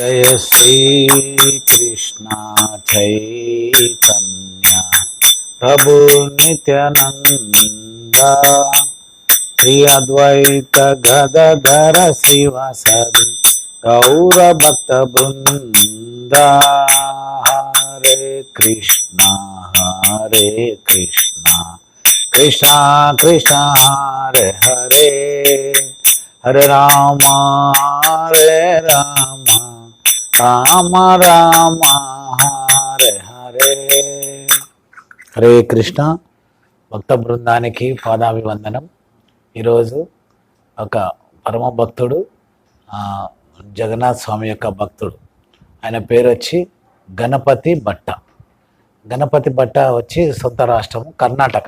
జయ శ్రీకృష్ణ చైతన్య ప్రభు నిత్యానంద శ్రీ అద్వైత గదధర శ్రీవాసది గౌర భక్త బృంద. హరే కృష్ణ హరే కృష్ణ. కృష్ణ కృష్ణ హరే హరే. హరే రామ హరే రామ హరే హరే. హరే కృష్ణ. భక్త బృందానికి పాదాభివందనం. ఈరోజు ఒక పరమ భక్తుడు జగన్నాథ్ స్వామి యొక్క భక్తుడు. ఆయన పేరు వచ్చి గణపతి భట్ట. గణపతి భట్ట వచ్చి సొంత రాష్ట్రం కర్ణాటక.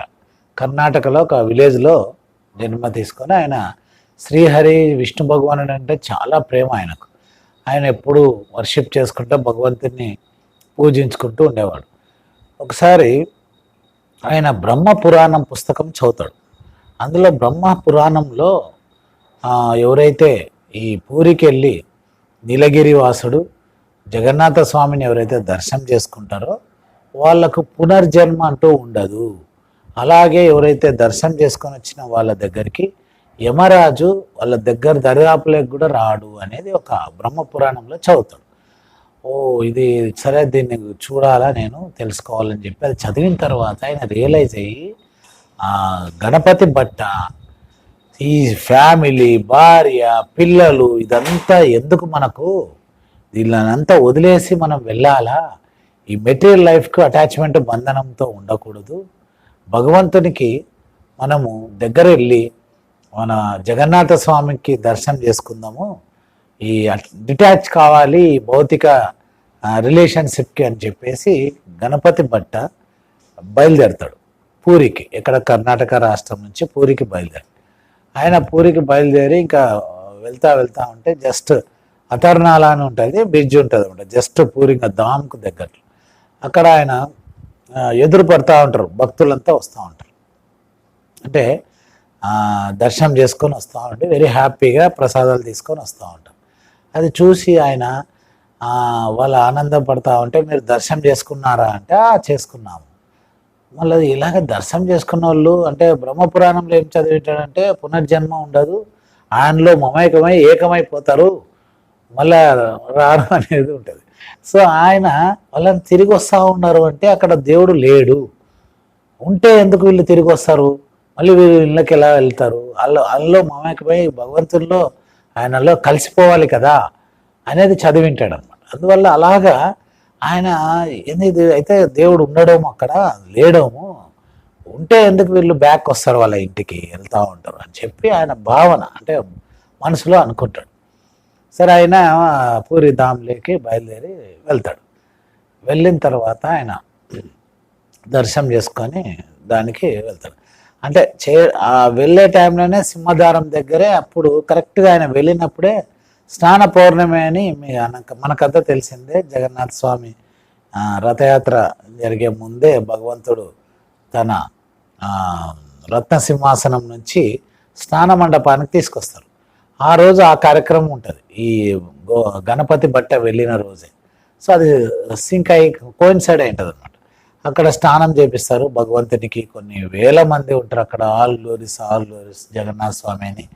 కర్ణాటకలో ఒక విలేజ్లో జన్మ తీసుకొని ఆయన శ్రీహరి విష్ణు భగవానుడు అంటే చాలా ప్రేమ ఆయనకు. ఆయన ఎప్పుడు వర్షిప్ చేసుకుంటూ భగవంతుని పూజించుకుంటూ ఉండేవాడు. ఒకసారి ఆయన బ్రహ్మ పురాణం పుస్తకం చదువుతాడు. అందులో బ్రహ్మ పురాణంలో ఎవరైతే ఈ పూరికి వెళ్ళి నీలగిరి వాసుడు జగన్నాథ స్వామిని ఎవరైతే దర్శనం చేసుకుంటారో వాళ్ళకు పునర్జన్మ అంటూ ఉండదు. అలాగే ఎవరైతే దర్శనం చేసుకొని వచ్చిన వాళ్ళ దగ్గరికి యమరాజు వాళ్ళ దగ్గర దరిదాపులకు కూడా రాడు అనేది ఒక బ్రహ్మ పురాణంలో చదువుతాడు. ఓ ఇది సరే దీన్ని చూడాలా నేను తెలుసుకోవాలని చెప్పి అది చదివిన తర్వాత ఆయన రియలైజ్ అయ్యి గణపతి భట్ట ఈ ఫ్యామిలీ భార్య పిల్లలు ఇదంతా ఎందుకు మనకు దీనినంతా వదిలేసి మనం వెళ్ళాలా? ఈ మెటీరియల్ లైఫ్కు అటాచ్మెంట్ బంధనంతో ఉండకూడదు. భగవంతునికి మనము దగ్గర వెళ్ళి మన జగన్నాథ స్వామికి దర్శనం చేసుకుందాము. ఈ డిటాచ్ కావాలి ఈ భౌతిక రిలేషన్షిప్కి అని చెప్పేసి గణపతి భట్ట బయలుదేరతాడు పూరికి. ఇక్కడ కర్ణాటక రాష్ట్రం నుంచి పూరికి బయలుదేరి ఆయన పూరికి బయలుదేరి ఇంకా వెళ్తా వెళ్తా ఉంటే జస్ట్ అతర్నాల అని ఉంటుంది బ్రిడ్జ్ ఉంటుంది అనమాట జస్ట్ పూరి ఇంకా దామ్కు దగ్గరలో. అక్కడ ఆయన ఎదురు పడతా ఉంటారు భక్తులంతా వస్తూ ఉంటారు. అంటే దర్శనం చేసుకొని వస్తూ ఉంటే వెరీ హ్యాపీగా ప్రసాదాలు తీసుకొని వస్తూ ఉంటాం. అది చూసి ఆయన వాళ్ళు ఆనందం పడతా ఉంటే మీరు దర్శనం చేసుకున్నారా అంటే చేసుకున్నాము. మళ్ళీ ఇలాగ దర్శనం చేసుకున్న వాళ్ళు అంటే బ్రహ్మపురాణంలో ఏం చదివించాడంటే పునర్జన్మ ఉండదు ఆయనలో మమైకమై ఏకమైపోతారు మళ్ళా రావడం అనేది ఉంటుంది. సో ఆయన వాళ్ళని తిరిగి వస్తూ ఉన్నారు అంటే అక్కడ దేవుడు లేడు. ఉంటే ఎందుకు వీళ్ళు తిరిగి వస్తారు? మళ్ళీ వీరు ఇళ్ళకి ఎలా వెళ్తారు? వాళ్ళు వాళ్ళలో మమైకమై భగవంతుల్లో ఆయనలో కలిసిపోవాలి కదా అనేది చదివింటాడు అనమాట అందువల్ల అలాగా ఆయన ఎందుకు అయితే దేవుడు ఉండడము అక్కడ లేడము. ఉంటే ఎందుకు వీళ్ళు బ్యాక్ వస్తారు వాళ్ళ ఇంటికి వెళ్తూ ఉంటారు అని చెప్పి ఆయన భావన అంటే మనసులో అనుకుంటాడు. సరే ఆయన పూరి ధామ్లోకి బయలుదేరి వెళ్తాడు. వెళ్ళిన తర్వాత ఆయన దర్శనం చేసుకొని దానికి వెళ్తాడు. అంటే చే వెళ్ళే టైంలోనే సింహదారం దగ్గరే అప్పుడు కరెక్ట్గా ఆయన వెళ్ళినప్పుడే స్నాన పౌర్ణమి అని మీ మనకంతా తెలిసిందే. జగన్నాథ స్వామి రథయాత్ర జరిగే ముందే భగవంతుడు తన రత్న సింహాసనం నుంచి స్నాన మండపానికి తీసుకొస్తారు. ఆ రోజు ఆ కార్యక్రమం ఉంటుంది. ఈ గో- గణపతి బట్ట వెళ్ళిన రోజే. సో అది సింక్ అయి కోయిన్సైడ్ అయి ఉంటుంది అనమాట అక్కడ స్నానం చేపిస్తారు. భగవంతునికి కొన్ని వేల మంది ఉంటారు అక్కడ. All glories all glories Jagannath Swami అని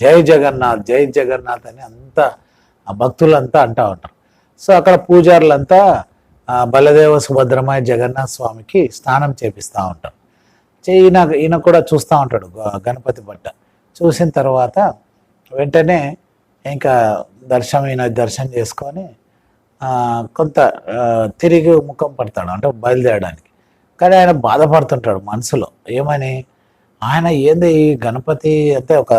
జై జగన్నాథ్ జై జగన్నాథ్ అని అంతా ఆ భక్తులంతా అంటా ఉంటారు. సో అక్కడ పూజారులంతా బలదేవ సుభద్రమయ్య జగన్నాథ్ స్వామికి స్నానం చేపిస్తూ ఉంటారు. చే- ఈయన ఈయన కూడా చూస్తూ ఉంటాడు గ- గణపతి బట్ట చూసిన తర్వాత వెంటనే ఇంకా దర్శనం ఈయన దర్శనం చేసుకొని కొంత తిరిగి ముఖం పడతాడు అంటే బయలుదేరడానికి. కానీ ఆయన బాధపడుతుంటాడు మనసులో. ఏమని? ఆయన ఏంది ఈ గణపతి అంటే ఒక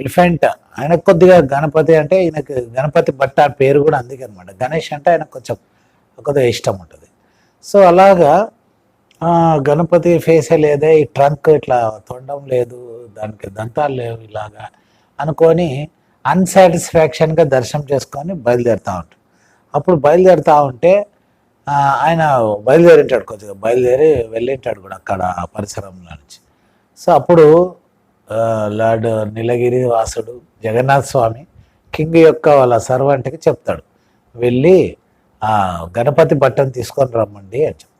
ఎలిఫెంట్. ఆయన కొద్దిగా గణపతి అంటే ఈయనకు గణపతి భట్ట పేరు కూడా అందుకే అనమాట గణేష్ అంటే ఆయన కొంచెం కొద్దిగా ఇష్టం ఉంటుంది. సో అలాగా గణపతి ఫేసే లేదే ఈ ట్రంక్ ఇట్లా తొండం లేదు దానికి దంతాలు లేవు ఇలాగా అనుకొని అన్సాటిస్ఫాక్షన్గా దర్శనం చేసుకొని బయలుదేరుతూ ఉంటాడు. అప్పుడు బయలుదేరుతూ ఉంటే ఆయన బయలుదేరింటాడు కొద్దిగా. బయలుదేరి వెళ్ళింటాడు కూడా అక్కడ ఆ పరిసరంలో నుంచి. సో అప్పుడు లార్డ్ నీలగిరి వాసుడు జగన్నాథ్ స్వామి కింగ్ యొక్క వాళ్ళ సర్వెంట్కి చెప్తాడు. వెళ్ళి గణపతి బట్టను తీసుకొని రమ్మండి అని చెప్తాడు.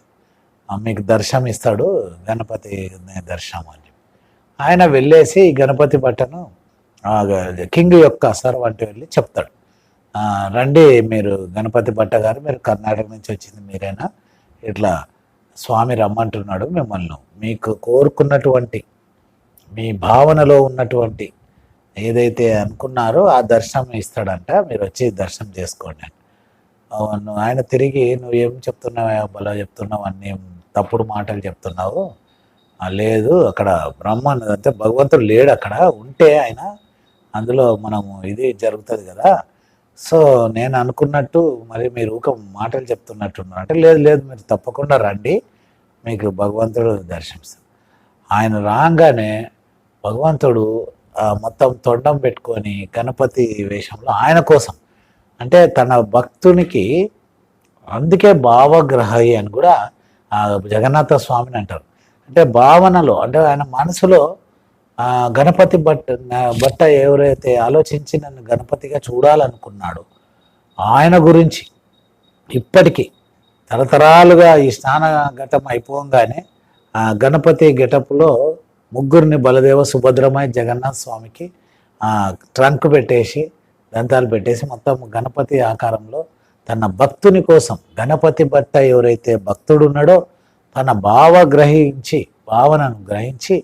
మీకు దర్శనం ఇస్తాడు గణపతి దర్శనం అని చెప్పి. ఆయన వెళ్ళేసి గణపతి బట్టను కింగ్ యొక్క సర్వంటి వెళ్ళి చెప్తాడు. రండి మీరు గణపతి భట్ట గారు మీరు కర్ణాటక నుంచి వచ్చింది మీరేనా? ఇట్లా స్వామి రమ్మంటున్నాడు మిమ్మల్ని. మీకు కోరుకున్నటువంటి మీ భావనలో ఉన్నటువంటి ఏదైతే అనుకున్నారో ఆ దర్శనం ఇస్తాడంట. మీరు వచ్చి దర్శనం చేసుకోండి అని. నువ్వు ఆయన తిరిగి నువ్వు ఏం చెప్తున్నావు? బలా చెప్తున్నావు? అన్ని తప్పుడు మాటలు చెప్తున్నావు? లేదు అక్కడ బ్రహ్మ అంటే భగవంతుడు లేడు అక్కడ. ఉంటే ఆయన అందులో మనము ఇది జరుగుతుంది కదా సో నేను అనుకున్నట్టు మరి మీరు ఒక మాటలు చెప్తున్నట్టున్నారు. అంటే లేదు లేదు మీరు తప్పకుండా రండి. మీకు భగవంతుడు దర్శిస్తారు ఆయన రాగానే భగవంతుడు మొత్తం తొండం పెట్టుకొని గణపతి వేషంలో ఆయన కోసం అంటే తన భక్తునికి అందుకే భావగ్రహి అని కూడా ఆ జగన్నాథ స్వామిని అంటారు. అంటే భావనలో అంటే ఆయన మనసులో ఆ గణపతి భట్ భట్ట ఎవరైతే ఆలోచించి నన్ను గణపతిగా చూడాలనుకున్నాడో ఆయన గురించి ఇప్పటికీ తరతరాలుగా ఈ స్నాన ఘటం అయిపోగానే ఆ గణపతి గెటప్లో ముగ్గురిని బలదేవ సుభద్రమయ్య జగన్నాథ స్వామికి ట్రంక్ పెట్టేసి దంతాలు పెట్టేసి మొత్తం గణపతి ఆకారంలో తన భక్తుని కోసం గణపతి భట్ట ఎవరైతే భక్తుడు ఉన్నాడో తన భావ గ్రహించి భావనను గ్రహించి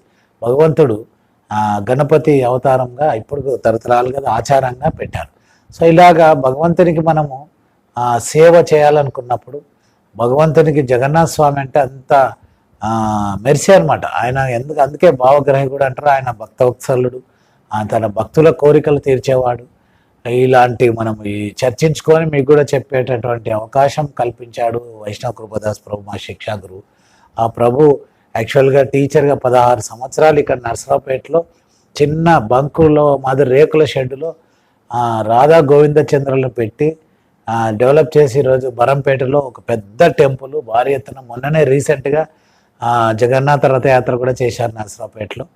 భగవంతుడు గణపతి అవతారంగా ఇప్పుడు తరతరాలుగా ఆచారంగా పెట్టారు. సో ఇలాగా భగవంతునికి మనము సేవ చేయాలనుకున్నప్పుడు భగవంతునికి జగన్నాథ స్వామి అంటే అంత మెరిసే అనమాట ఆయన ఎందుకు అందుకే భావగ్రహి కూడా అంటారు ఆయన భక్తవత్సలుడు తన భక్తుల కోరికలు తీర్చేవాడు. ఇలాంటి మనం ఈ చర్చించుకొని మీకు కూడా చెప్పేటటువంటి అవకాశం కల్పించాడు వైష్ణవ కృపదాస్ ప్రభు మా శిక్షా గురువు ఆ ప్రభు యాక్చువల్గా టీచర్గా పదహారు సంవత్సరాలు ఇక్కడ నర్సరావుపేటలో చిన్న బంకులో మాదిరి రేకుల షెడ్డులో రాధా గోవింద చంద్రలను పెట్టి డెవలప్ చేసి ఈరోజు బరంపేటలో ఒక పెద్ద టెంపుల్ భారీ ఎత్తున మొన్ననే రీసెంట్గా జగన్నాథ రథయాత్ర కూడా చేశారు నర్సరావుపేటలో.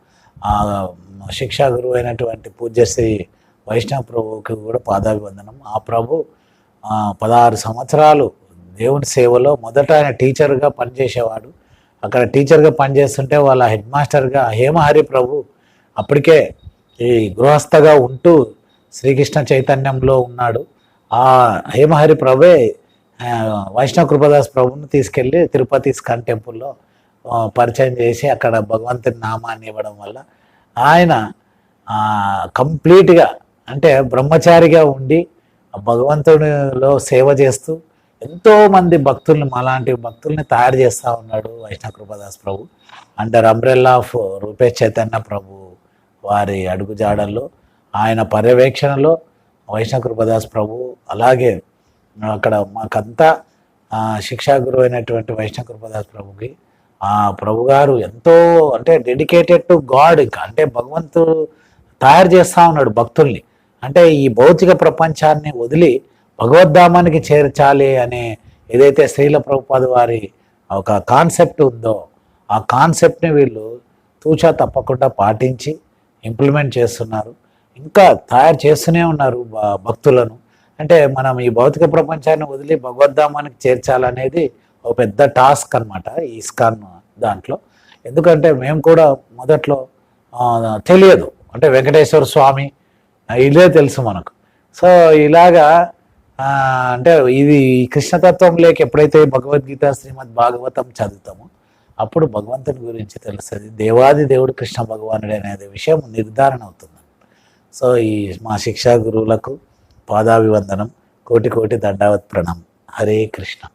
శిక్షా గురువు అయినటువంటి పూజ్యశ్రీ వైష్ణవ ప్రభువుకి కూడా పాదాభివందనం. ఆ ప్రభు పదహారు సంవత్సరాలు దేవుని సేవలో మొదట ఆయన టీచర్గా పనిచేసేవాడు. అక్కడ టీచర్గా పనిచేస్తుంటే వాళ్ళ హెడ్ మాస్టర్గా హేమహరి ప్రభు అప్పటికే ఈ గృహస్థగా ఉంటూ శ్రీకృష్ణ చైతన్యంలో ఉన్నాడు. ఆ హేమహరి ప్రభే వైష్ణవ కృపదాస్ ప్రభుని తీసుకెళ్ళి తిరుపతి స్కాన్ టెంపుల్లో పరిచయం చేసి అక్కడ భగవంతుని నామాన్ని ఇవ్వడం వల్ల ఆయన కంప్లీట్గా అంటే బ్రహ్మచారిగా ఉండి భగవంతునిలో సేవ చేస్తూ ఎంతో మంది భక్తుల్ని మాలాంటి భక్తుల్ని తయారు చేస్తూ ఉన్నాడు Vaishnava Kripadas Prabhu. Under umbrella of Rupesh Chaitanya Prabhu వారి అడుగుజాడల్లో ఆయన పర్యవేక్షణలో వైష్ణవ కృపదాస్ ప్రభు అలాగే అక్కడ మాకంతా శిక్షా గురువు అయినటువంటి వైష్ణవ కృపదాస్ ప్రభుకి ఆ ప్రభు గారు ఎంతో అంటే డెడికేటెడ్ టు గాడ్ ఇంకా. అంటే భగవంతుడు తయారు చేస్తూ ఉన్నాడు భక్తుల్ని. అంటే ఈ భౌతిక ప్రపంచాన్ని వదిలి భగవద్ధామానికి చేర్చాలి అనే ఏదైతే శ్రీల ప్రభుపాద వారి ఒక కాన్సెప్ట్ ఉందో ఆ కాన్సెప్ట్ని వీళ్ళు తూచా తప్పకుండా పాటించి ఇంప్లిమెంట్ చేస్తున్నారు. ఇంకా తయారు చేస్తూనే ఉన్నారు భ- భక్తులను. అంటే మనం ఈ భౌతిక ప్రపంచాన్ని వదిలి భగవద్ధామానికి చేర్చాలనేది ఒక పెద్ద టాస్క్ అన్నమాట ఈ ఇస్కాన్ దాంట్లో. ఎందుకంటే మేము కూడా మొదట్లో తెలియదు. అంటే వెంకటేశ్వర స్వామి ఇదే తెలుసు మనకు. సో ఇలాగా అంటే ఇది కృష్ణతత్వం లేక ఎప్పుడైతే భగవద్గీత శ్రీమద్ భాగవతం చదువుతామో అప్పుడు భగవంతుని గురించి తెలుస్తుంది. దేవాది దేవుడు కృష్ణ భగవానుడు అనేది విషయం నిర్ధారణ అవుతుంది. సో ఈ మా శిక్షా గురువులకు పాదాభివందనం కోటి కోటి దండావత్ ప్రణం. హరే కృష్ణ.